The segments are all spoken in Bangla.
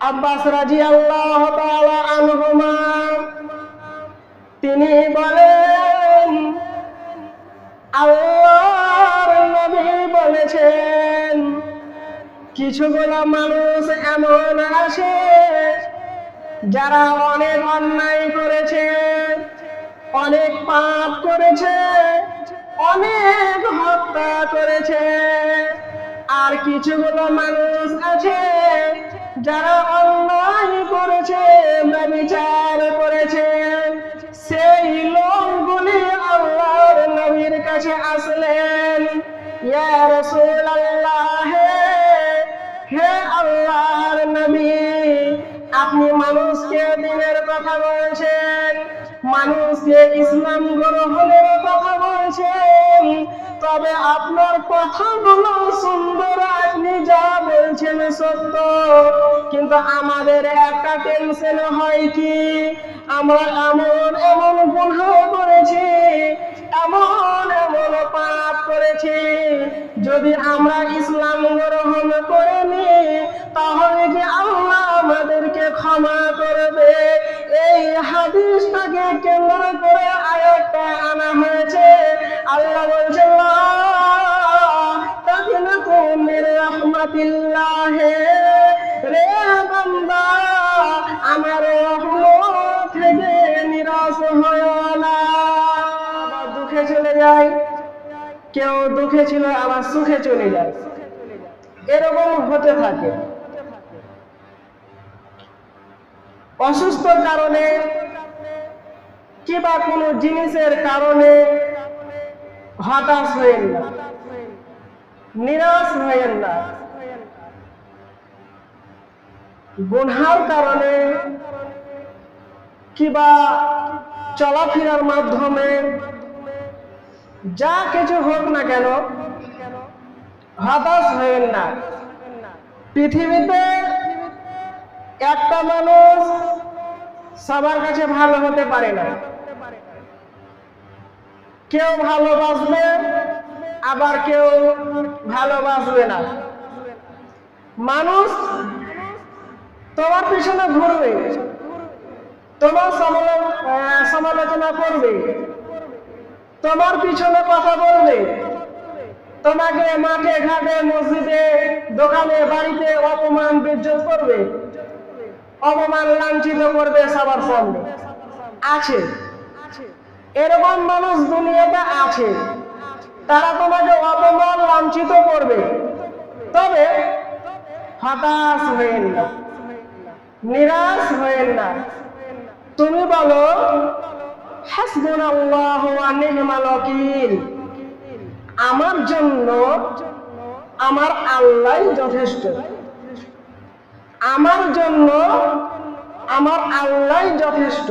আব্বাস রাজি আল্লাহ তিনি বলেন, আল্লাহর নবী বলেছেন, কিছু কিছুগুলো মানুষ এমন আছে যারা অনেক অন্যায় করেছে, অনেক পাপ করেছে, অনেক হত্যা করেছে। আর কিছু কিছুগুলো মানুষ আছে যারা অন্যায় করেছে, ব্যবিচার করেছে, সেই লোকগুলি আল্লাহর নবীর কাছে আসলেন। ইয়া রাসূলুল্লাহ, হে আল্লাহর নবী, আপনি মানুষকে দিনের কথা বলছেন, মানুষকে ইসলাম গ্রহণের কথা বলছেন তবে আপনার কথাগুলো সুন্দর আপনি যা বলছেন সত্য। কিন্তু আমাদের একটা টেনশন হয় কি? আমরা এমন এমন গুণা করেছি, এমন এমন পাপ করেছি, যদি আমরা ইসলাম গ্রহণ করে নি তাহলে কি আল্লাহ আমাদেরকে ক্ষমা করবে? এই হাদিসটাকে কেন্দ্র করে আয়াতটা আনা হয়েছে? আল্লাহ রাহমাতিল্লাহ রে আমার থেকে হয় না। দুঃখে চলে যায়। কেউ দুঃখে ছিল, আবার সুখে চলে যায়। এরকম হতে থাকে। অসুস্থ কারণে কিবা কোনো জিনিসের কারণে হতাশ হয়েন না। নিরাশ হয়েন না। গুনহার কারণে কিবা চলাফেরার মাধ্যমে যা কিছু হোক না কেন হতাশ হয়েন না। পৃথিবীতে একটা মানুষ সবার কাছে ভালো হতে পারে না। কেউ ভালোবাসবে আবার কেউ ভালোবাসবে না। মানুষ তোমার পিছনে ঘুরবে, তোমার সমালোচনা করবে, তোমার পিছনে কথা বলবে, তোমাকে মাঠে, ঘাটে, মসজিদে, দোকানে, বাড়িতে অপমান, বেজ্জত করবে। অপমান লাঞ্ছিত করবে সবার সামনে। আছে। এরকম মানুষ দুনিয়াতে আছে। তারা তোমাকে অপমান লাঞ্ছিত করবে। তবে হতাশ হয়েন না। নিরাশ হয়েন না। তুমি বলো আমার জন্য আমার আল্লাহ যথেষ্ট। আমার জন্য আমার আল্লাহ যথেষ্ট।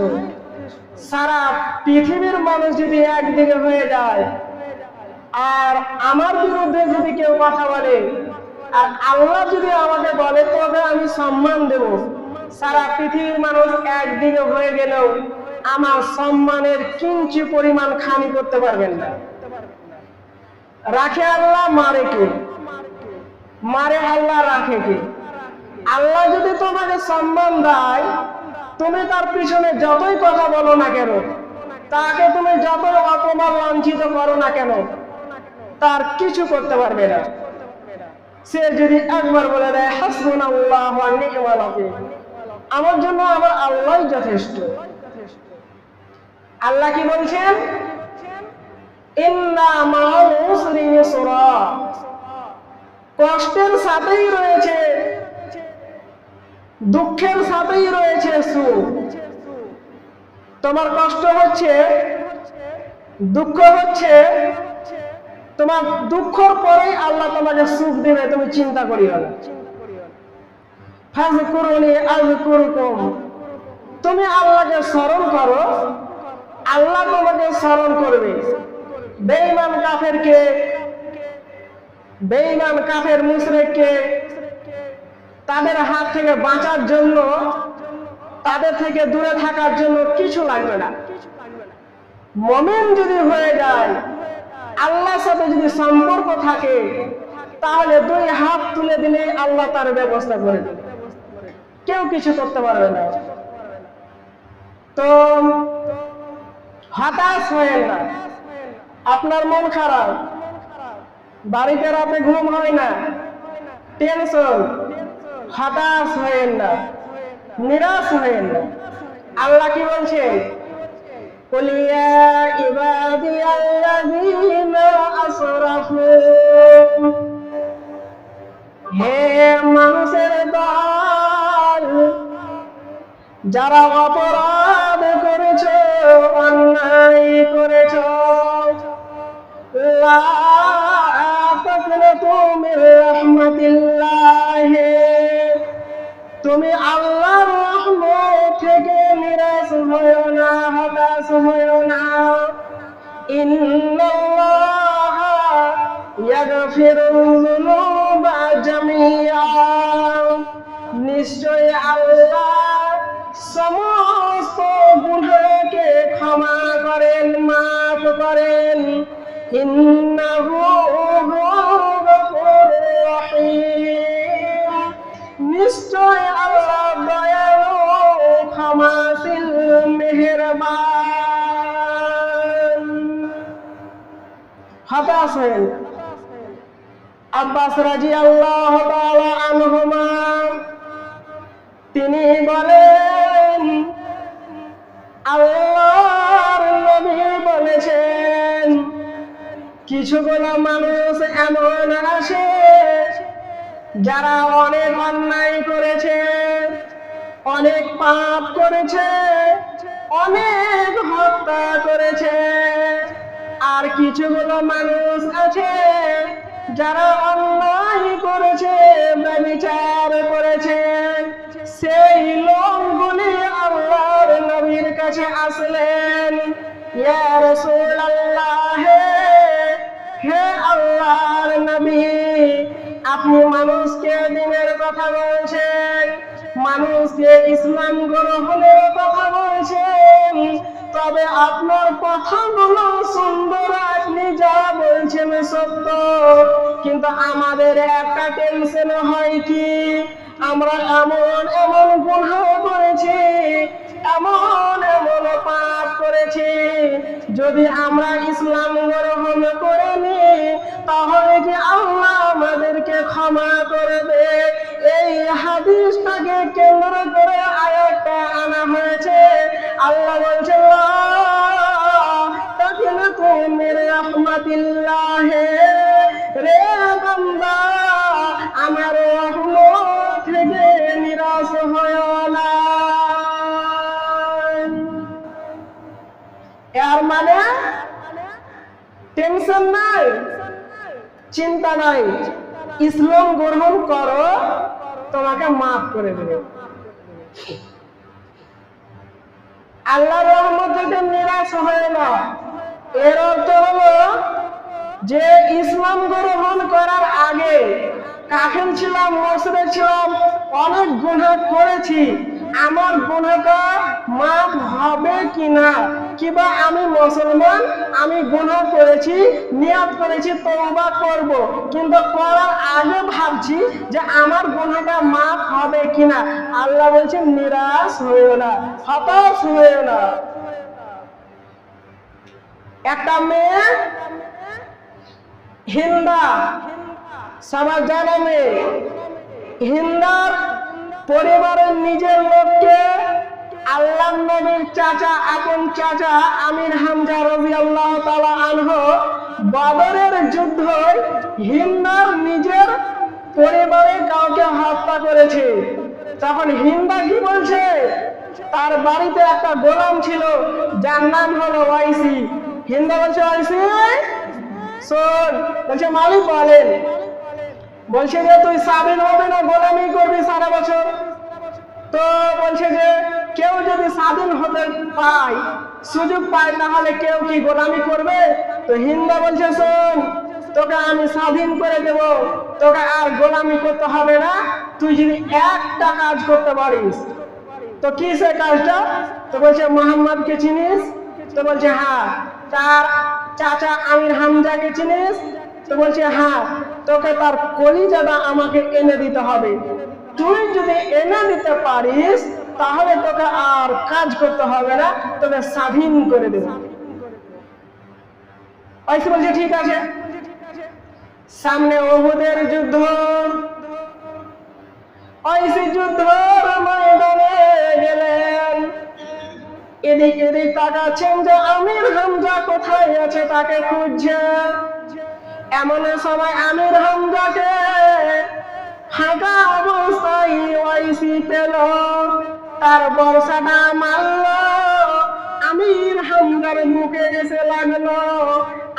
সারা পৃথিবীর মানুষ যদি একদিকে হয়ে যায়, আর আমার বিরুদ্ধে যদি কেউ কথা বলে, আর আল্লাহ যদি আমাকে বলে, তবে আমি সম্মান দেব। সারা পৃথিবীর মানুষ একদিকে হয়ে গেলেও আমার সম্মানের কিঞ্চি পরিমাণ খানি করতে পারবেন না। রাখে আল্লাহ মারে কে? মারে আল্লাহ রাখে কে? আল্লাহ যদি তোমাকে সম্মান দেয়, তুমি তার পিছনে যতই কথা বলো না কেন, তাকে তুমি যতই অপমান লাঞ্ছিত করো না কেন, তার কিছু করতে পারবে না। সে যদি একবার বলে দেয় হাসবুন আল্লাহ আমার জন্য আমার আল্লাহ যথেষ্ট। আল্লাহ কি বলছেন? কষ্টের সাথেই রয়েছে দুঃখের সাথেই রয়েছে সুখ তোমার কষ্ট হচ্ছে, দুঃখ হচ্ছে, তোমার দুঃখর পরেই আল্লাহ তোমাকে সুখ দেবে, তুমি চিন্তা করিও না। তুমি আল্লাহকে স্মরণ করো, আল্লাহ তোমাকে স্মরণ করবে। বেঈমান কাফেরকে, বেঈমান কাফের মুশরিককে তাদের হাত থেকে বাঁচার জন্য, তাদের থেকে দূরে থাকার জন্য কিছু লাগবে না। মমিন যদি হয়ে যায়, আল্লাহর সাথে যদি সম্পর্ক থাকে, তাহলে দুই হাত তুলে দিলে আল্লাহ তার ব্যবস্থা করে দেবে। কেউ কিছু করতে পারবে না। তো হতাশ হয়ে না। আপনার মন খারাপ। বাড়িতে রাতে ঘুম হয় না। টেনশন। হতাশ হয়েন না, নিরাশ হয়েন না। আল্লাহ কি বলছে হে মানুষের দল, যারা অপরাধ করেছ, অন্যায় করেছ, লা রহমতিল্লা তুমি আল্লাহর রহমত থেকে নিরাশ হয়েও না, হতাশ হয়েও না। ইন্নাল্লাহ ইয়াগফিরুল যুনুবা জামিআ নিশ্চয় আল্লাহ সমস্ত গুনাহকে ক্ষমা করেন, মাফ করেন। ইন্নাহু আল্লাহ আল্লাহ তিনি বলেন আল্লাহর নবী বলেছেন কিছুগুলো মানুষ এমন আছে যারা অনেক অন্যায় করেছে, অনেক পাপ করেছে, অনেক হত্যা করেছে, আর কিছু কিছুগুলো মানুষ আছে যারা অন্যায় করেছে বিচার করেছে। সেই লোকগুলি আল্লাহর নবীর কাছে আসলেন। ইয়া রাসূলুল্লাহ। মানুষকে দিনের কথা বলছেন, মানুষকে ইসলাম গ্রহণের কথা বলছেন, তবে আপনার কথাগুলো সুন্দর আপনি যা বলছেন সত্য। কিন্তু আমাদের একটা টেনশন হয় কি? আমরা এমন এমন গুনাহ করেছি এমন এমন পাপ করেছি। যদি আমরা ইসলাম গ্রহণ করে নি তাহলে কি আল্লাহ আমাদেরকে ক্ষমা করবে? এই হাদিসটাকে কেন্দ্র করে আয়াতটা আনা হয়েছে। আল্লাহ বলছেন তখন তুমি রহমতিল্লাহ টেনশন নাই, চিন্তা নাই, ইসলাম গ্রহণ করো, তোমাকে মাফ করে দেবে। আল্লাহ রহমত থেকে নিরাশ হয় না, এর অর্থ হলো যে ইসলাম গ্রহণ করার আগে কাফের ছিলাম মসরে ছিলাম, অনেক গুনাহ করেছি আমার গুনাহটা মাফ হবে কিনা। কিবা আমি মুসলমান, আমি গুনাহ করেছি, নিয়াত করেছি, তওবা করব। কিন্তু করার আগে ভাবছি যে আমার গুনাহটা মাফ হবে কিনা। আল্লাহ বলছেন, নিরাশ হইও না, হতাশ হইও না। একটা মেয়ে হিন্দা, সবার জানা মেয়ে হিন্দার পরিবারের নিজের লোককে আল্লাহ নবীর চাচা আপন চাচা আমির হামজা রবি আল্লাহ তালা আনহ বদরের যুদ্ধ হিন্দার নিজের পরিবারে কাউকে হত্যা করেছে। তখন হিন্দা কি বলছে? তার বাড়িতে একটা গোলাম ছিল, যার নাম হলো ওয়াইসি। হিন্দা বলছে, ওয়াইসি, শোন। বলছে, মালিক বলেন। বলছে যে, তুই স্বাধীন হবে না, গোলামি করবি সারা বছর? তো বলছে যে, কেউ যদি স্বাধীন হতে পায়, সুযোগ পায় না হলে কেউ কি গোলামি করবে? তো হিন্দা বলছে, শোন, তোকে আমি স্বাধীন করে দেব। তোকে আর গোলামি করতে হবে না। তুই যদি একটা কাজ করতে পারিস, তো কি সে কাজটা? তো বলছে, মোহাম্মদকে চিনিস? তো বলছে হ্যাঁ তার চাচা আমির হামজাকে চিনিস? তো বলছে হ্যাঁ তোকে তার কলিজাটা আমাকে এনে দিতে হবে। তুই যদি এনে দিতে পারিস, তাহলে তোকে আর কাজ করতে হবে না, তোকে স্বাধীন করে দেবে। বলছে, ঠিক আছে। সামনে ওহুদের যুদ্ধ। ঐসি যুদ্ধ গেলেন। এদিক এদিক তাকাচ্ছেন যে আমির হামজা কোথায় আছে তাকে খুঁজছে। এমন সময় আমির হামজাকে ফাঁকা অবস্থায় ওয়াইসি পেল। তার বর্ষাটা মারল। আমির হামজার মুখে এসে লাগল।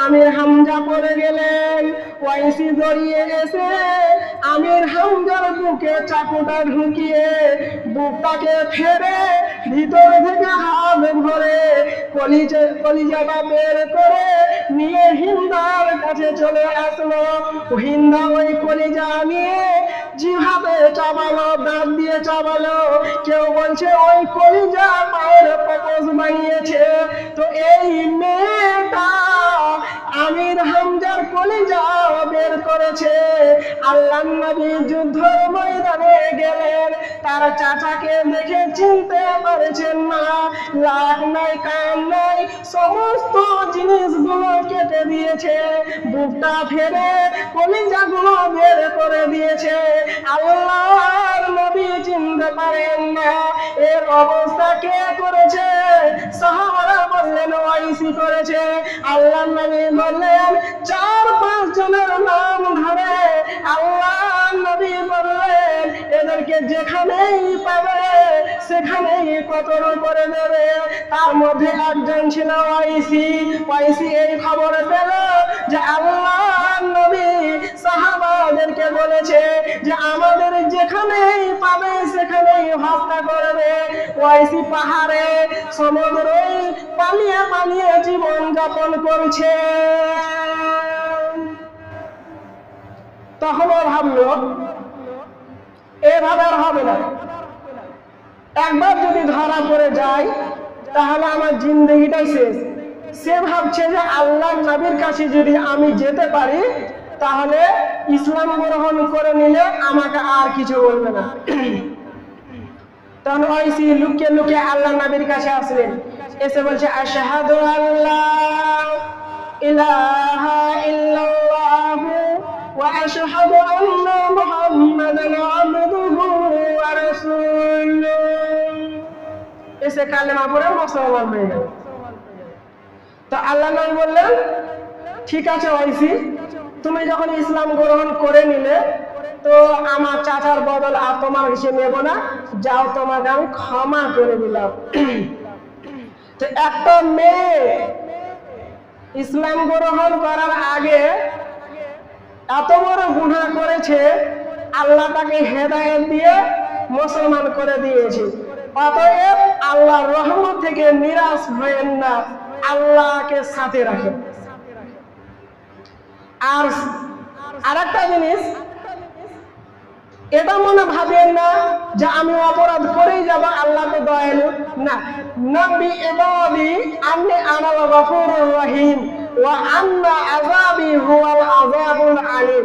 আমির হামজা পড়ে গেলেন, ওয়াইসি জড়িয়ে এসে আমির হামজার মুখে চাকুটা ঢুকিয়ে বুকটাকে ফেরে ভিতর থেকে হাত ভরে কলিজা কলিজাটা বের করে নিয়ে হিন্দার কাছে চলে আসলো। হিন্দা ওই কলিজা নিয়ে জিহাবে চাবালো দাঁত দিয়ে চাবালো। কেউ বলছে, ওই কলিজা মায়ের পকস বানিয়েছে তো এই মেয়েটা আমির হামজার কলিজা বের করেছে। আল্লাহ নবী ময়দানে গেলেন। তার চাচাকে দেখে চিনতে পারছেন না। লাখ নাই, কান নাই, সমস্ত জিনিসগুলো কেটে দিয়েছে। বুকটা ফেরে কলিজাগুলো অবস্থা কে করেছে? সাহাবারা বললেন, ওয়াইসি করেছে। আল্লাহ নবী বললেন, চার পাঁচ জনের নাম ধরে আল্লাহ বললেন এদেরকে যেখানেই পাবে, সেখানেই কতর করে দেবে তার মধ্যে একজন ছিল ওয়াইসি। ওয়াইসি এই খবর পেল যে আল্লাহ নবী সাহাবাদেরকে বলেছে যে আমাদের যেখানেই পাবে, সেখানেই হত্যা করবে। ওয়াইসি পাহাড়ে সমুদ্রে পালিয়ে পালিয়ে জীবন যাপন করছে। তখন এভাবে আর হবে না। একবার যদি ধরা পড়ে যায়, তাহলে আমার জিন্দগিটাই শেষ। সে ভাবছে যে আল্লাহ নবীর কাছে যদি আমি যেতে পারি, তাহলে ইসলাম গ্রহণ করে নিলে আমাকে আর কিছু বলবে না। তখন ওইসি লুকিয়ে লুকিয়ে আল্লাহ নবীর কাছে আসলেন। এসে বলছে, আশহাদু আল্লাহ ইলাহা ইল্লাল্লাহ। আন্না মুহাম্মাদান আবদুহু ওয়া রাসূলুহু এসে কালেমা পড়ে মুসলমান হয়ে গেল তো আল্লাহ নবী বললেন, ঠিক আছে, ওইসি। তুমি যখন ইসলাম গ্রহণ করে নিলে, তো আমার চাচার বদল আর তোমার হিসেবে নেব না। যাও, তোমাকে আমি ক্ষমা করে দিলাম। তো একটা মেয়ে ইসলাম গ্রহণ করার আগে এত বড় গুণা করেছে, আল্লাহ তাকে হেদায়ত দিয়ে মুসলমান করে দিয়েছে। অতএব আল্লাহ রহমত থেকে নিরাশ হয়েন না, আল্লাহকে সাথে রাখেন। আর আরেকটা জিনিস, এটা মনে ভাবেন না যে আমি অপরাধ করেই যাব আল্লাহ তো দয়ালু না নবী ইবাদি আন্নি আনাল গফুরুর রহিম। ওয়া আন্না আযাবি হুয়াল আযাবুল আলিম।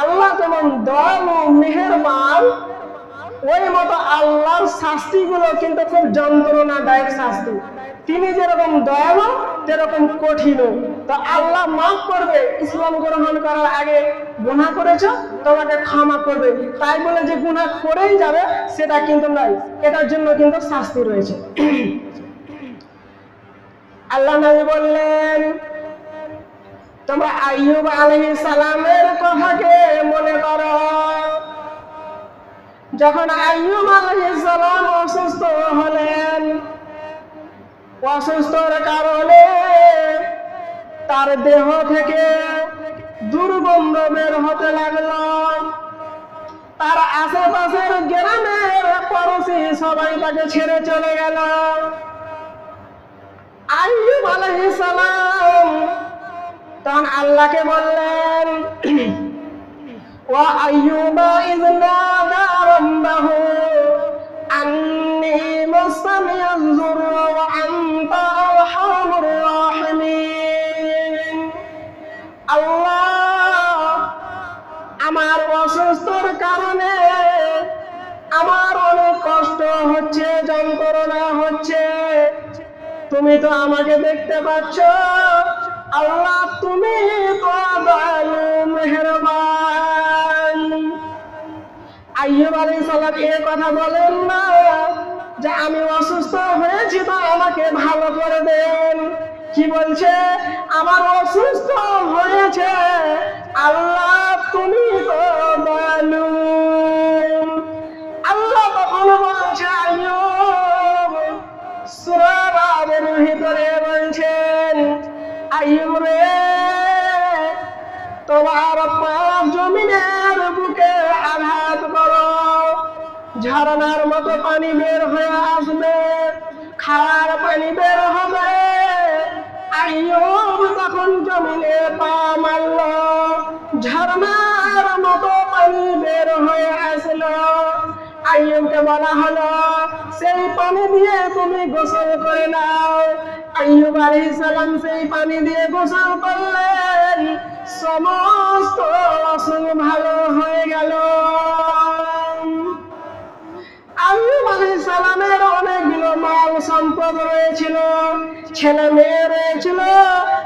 আল্লাহ যেমন দয়ালু মেহেরবান, ওই মতো আল্লাহর শাস্তিগুলো কিন্তু খুব যন্ত্রণাদায়ক শাস্তি। তিনি যেরকম দয়ালু সেরকম কঠিন তো আল্লাহ মাফ করবে, ইসলাম গ্রহণ করার আগে গুনাহ করেছ, তোমাকে ক্ষমা করবে। তাই বলে যে গুনাহ করেই যাবে, সেটা কিন্তু নয়, এটার জন্য কিন্তু শাস্তি রয়েছে। আল্লাহ নবী বললেন তোমরা আইয়ুব আলাইহিস সালামের কথাকে মনে করো। যখন আইয়ুব আলাইহিস সালাম অসুস্থ হলেন, অসুস্থর কারণে তার দেহ থেকে দুর্গন্ধ বের হতে লাগল। তার আশেপাশের গ্রামের পড়োশি সবাই তাকে ছেড়ে চলে গেল। আইয়ুব আলাইহিস সালাম তখন আল্লাহকে বললেন وأيوب إذ نادى ربه أني আল্লাহ আমার অসুস্থর কারণে আমার অনেক কষ্ট হচ্ছে, যন্ত্রণা হচ্ছে। তুমি তো আমাকে দেখতে পাচ্ছ। আল্লাহ তুমি দয়ালু মেহেরবান। আইয়ুব সালাম এ কথা বলেন না যে আমি অসুস্থ হয়েছি তো আমাকে ভালো করে দেন। কি বলছে? আমার অসুস্থ হয়েছে, আল্লাহ তুমি তো দয়ালু আল্লাহ তখন বলছে, আইয়ুব, সূরা ভিতরে বলছেন আইয়ুব রে তোমার জমিনের বুকে আঘাত করো। ঝর্ণার মতো পানি বের হয়ে আসবে খাওয়ার পানি বের হবে। আইয়ুব তখন জমিনে পা মারল, ঝর্ণার মতো পানি বের হয়ে আসলো। আইয়ুবকে বলা হলো, সেই পানি দিয়ে তুমি গোসল করে নাও। আইয়ুব আলাইহিস সালাম সেই পানি দিয়ে গোসল করলেন। সমস্ত অসুখ ভালো হয়ে গেল। আইয়ুব আলাইহিস অনেকগুলো মাল সম্পদ রয়েছিল। ছেলে মেয়ে রয়েছিল,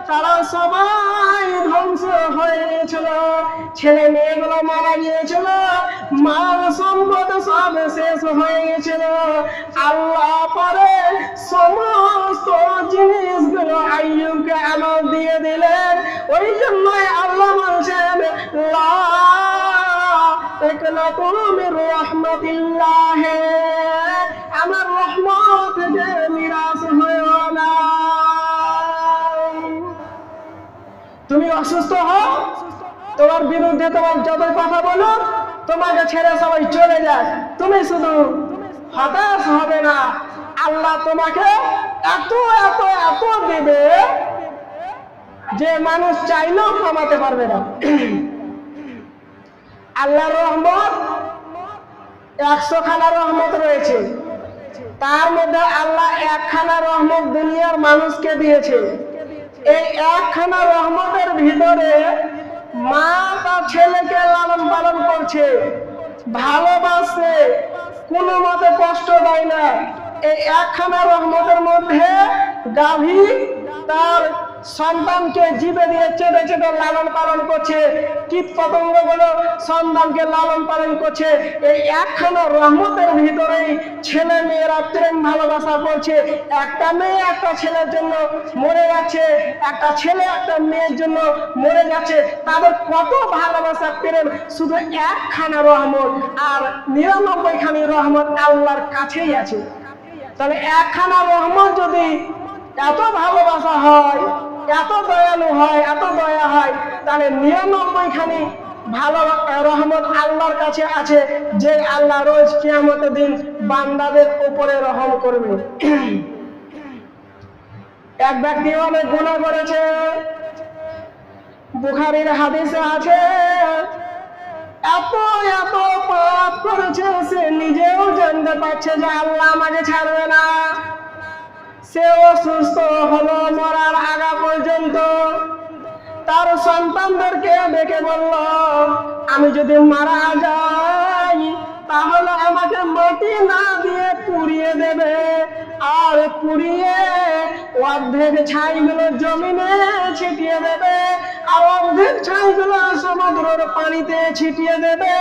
তারা সবাই ধ্বংস হয়ে গিয়েছিল। ছেলে মেয়েগুলো মারা গিয়েছিল, মাল সম্পদ সব শেষ হয়ে গেছিল আল্লাহ পরে সমস্ত জিনিসগুলো আইয়ুবকে আমার দিয়ে দিলেন। ওই জন্যই আল্লাহ বলছেন, লা আমার রহমত যে নিরাশ হয়েও না তুমি অসুস্থ হও, তোমার বিরুদ্ধে তোমার যত কথা বলো তোমাকে ছেড়ে সবাই চলে যায় তুমি শুধু হতাশ হবে না, আল্লাহ তোমাকে এত এত এত দেবে যে মানুষ চাইলেও কমাতে পারবে না। আল্লাহর রহমত, একশো খানা রহমত রয়েছে। তার মধ্যে আল্লাহ একখানা রহমত দুনিয়ার মানুষকে দিয়েছে। এই একখানা রহমতের ভিতরে মা তার ছেলেকে লালন পালন করছে। ভালোবাসে কোনো মতে কষ্ট দেয় না। এই একখানা রহমতের মধ্যে গাভী তার সন্তানকে জিবে দিয়ে চেটে চেটে লালন পালন করছে কীট পতঙ্গগুলো সন্তানকে লালন পালন করছে। এই একখানা রহমতের ভিতরেই ছেলে মেয়েরা প্রেম ভালোবাসা করছে। একটা মেয়ে একটা ছেলের জন্য মরে যাচ্ছে, একটা ছেলে একটা মেয়ের জন্য মরে যাচ্ছে। তাদের কত ভালোবাসা, প্রেম, শুধু একখানা রহমত আর নিরানব্বই খানি রহমত আল্লাহর কাছেই আছে। তাহলে একখানা রহমত যদি এত ভালোবাসা হয় এত দয়ালু হয়, এত দয়া হয়, তাহলে নিরানব্বই খানি ভালো রহমত আল্লাহর কাছে আছে, যে আল্লাহ রোজ কিয়ামতের দিন বান্দাদের উপরে রহম করবে। এক ব্যক্তি অনেক গুণা করেছে, বুখারির হাদিসে আছে, এত এত পাপ করেছে, সে নিজেও জানতে পারছে যে আল্লাহ আমাকে ছাড়বে না। সেও সুস্থ হলো, মরার তার সন্তানদেরকে ডেকে বলল, আমি যদি মারা যাই, তাহলে আমাকে মাটি না দিয়ে পুড়িয়ে দেবে। আর পুড়িয়ে অর্ধেক ছাইগুলো জমিনে ছিটিয়ে দেবে, আর অর্ধেক ছাইগুলো সমুদ্রের পানিতে ছিটিয়ে দেবে,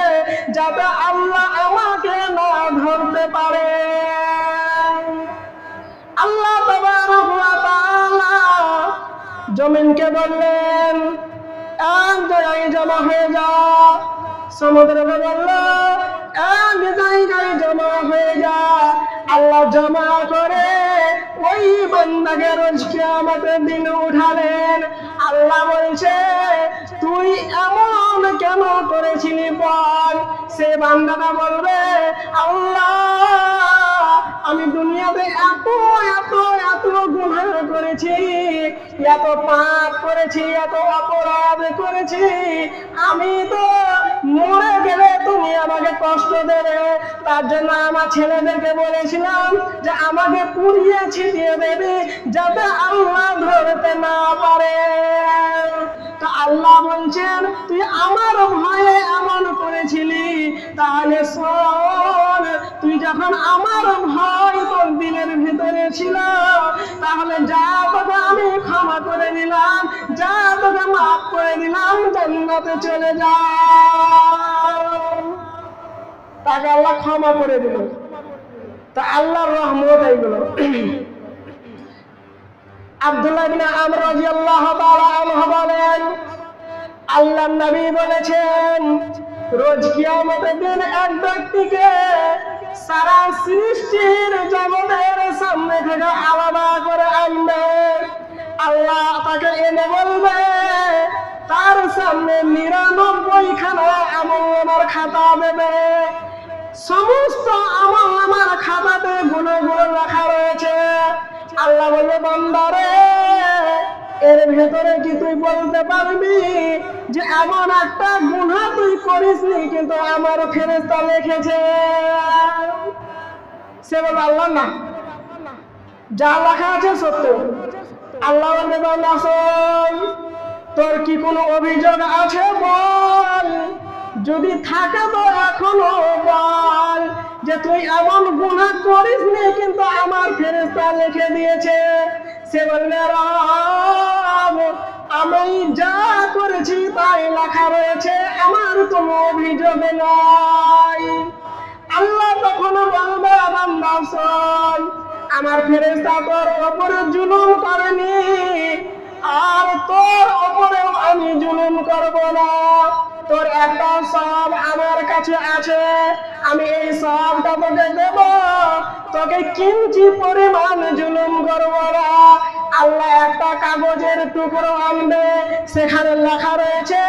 যাতে আল্লাহ আমাকে না ধরতে পারে। আল্লাহ জমিনকে বললেন এক জায়গায় জমা হয়ে যা সমুদ্রকে বলল এক জায়গায় জমা হয়ে যা, আল্লাহ জমা করে ওই বান্দাকে রোজ কিয়ামতের দিন উঠালেন। আল্লাহ বলছে, তুই এমন কেন করেছিলি বল? সে বান্দাটা বলবে, আল্লাহ আমি দুনিয়াতে এত এত এত গুনাহ করেছি, এত পাপ করেছি, এত অপরাধ করেছি। আমি তো মরে গেলে তুমি আমাকে কষ্ট দেবে। তার জন্য আমার ছেলেদেরকে বলেছিলাম যে আমাকে পুড়িয়ে ছিটিয়ে দেবে যাতে আল্লাহ ধরতে না পারে। তো আল্লাহ বলছেন, তুই আমার ভয়ে এমন করেছিলি, তাহলে শোন, তুই যখন আমার ভয় তোর দিনের ভিতরে ছিল, তাহলে যা তোকে আমি ক্ষমা করে দিলাম, যা তোকে মাফ করে দিলাম, জান্নাতে চলে যা। তাকে আল্লাহ ক্ষমা করে দিল। তা আল্লাহর রহমত এইগুলো আব্দুল্লাহ বিন আমর রাদিয়াল্লাহু তাআলা আনহু নবী বলেছেন, রোজ কিয়ামতের দিন এক ব্যক্তিকে সারা সৃষ্টির জগতের সামনে থেকে আলাদা করে আনবে। আল্লাহ তাকে এনে বলবে, তার সামনে নিরানব্বই খানা আমল আমার খাতা দেবে। সমস্ত আমল আমার খাতাতে গুলো গুলো রাখা রয়েছে। আল্লাহ বলবে বান্দারে, এর ভেতরে কি তুই বলতে পারবি যে এমন একটা গুণা তুই করিসনি কিন্তু আমার ফেরেস্তা লিখেছে? সে বলবে আল্লাহ না। যা লেখা আছে সত্য। আল্লাহ বলবে বান্দা তোর কি কোনো অভিযোগ আছে বল? যদি থাকে তো এখনও বল যে তুই এমন গুণা করিস নি কিন্তু আমার ফেরেস্তা লিখে দিয়েছে সে বলবে আমি যা করেছি তাই লেখা রয়েছে আমার কোনো অভিযোগ নাই। আল্লাহ তখন বলবে বান্দা শোন, আমার ফেরেস্তা তোর ওপরে জুলুম করেনি আর তোর ওপরেও আমি জুলুম করব না। তোর একটা সব আমার কাছে আছে। আমি এই সবটা তোকে দেব। তোকে কিঞ্চি পরিমাণ জুলুম করব না। আল্লাহ একটা কাগজের টুকরো আনবে, সেখানে লেখা রয়েছে,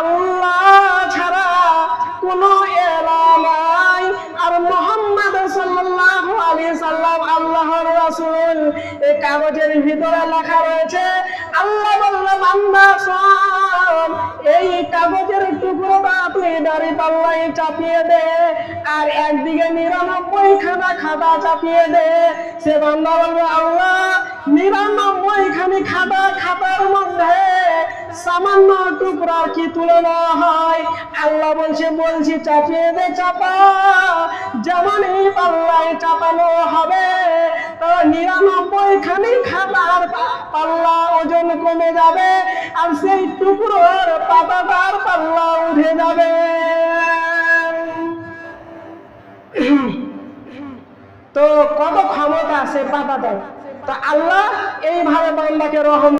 আল্লাহ ছাড়া কোনো এলা নাই। আর মোহাম্মদ সাল্লাল্লাহু আলাইহি সাল্লাম আল্লাহর রাসূল, এই কাগজের ভিতরে লেখা রয়েছে, আল্লাহ বললে, বান্দা, শোন। এই চাপিয়ে দে। আর একদিকে নিরানব্বই খানা খাতা চাপিয়ে দে। সে বান্দা বলবে, আল্লাহ নিরানব্বই খানি খাতা খাতার মধ্যে সামান্য টুকরা কি তুলে নেওয়া হয়। আল্লাহ বলছে, বলছি, চাপিয়ে দে, চাপা। যেমন এই পাল্লায় চাপানো হবে তো নিরানব্বই খানি খাতার পাল্লা ওজন কমে যাবে, আর সেই টুকরোর পাতাটার পাল্লা উঠে যাবে। তো কত ক্ষমতা সে পাতাটার? তো আল্লাহ এইভাবে বান্দাকে রহম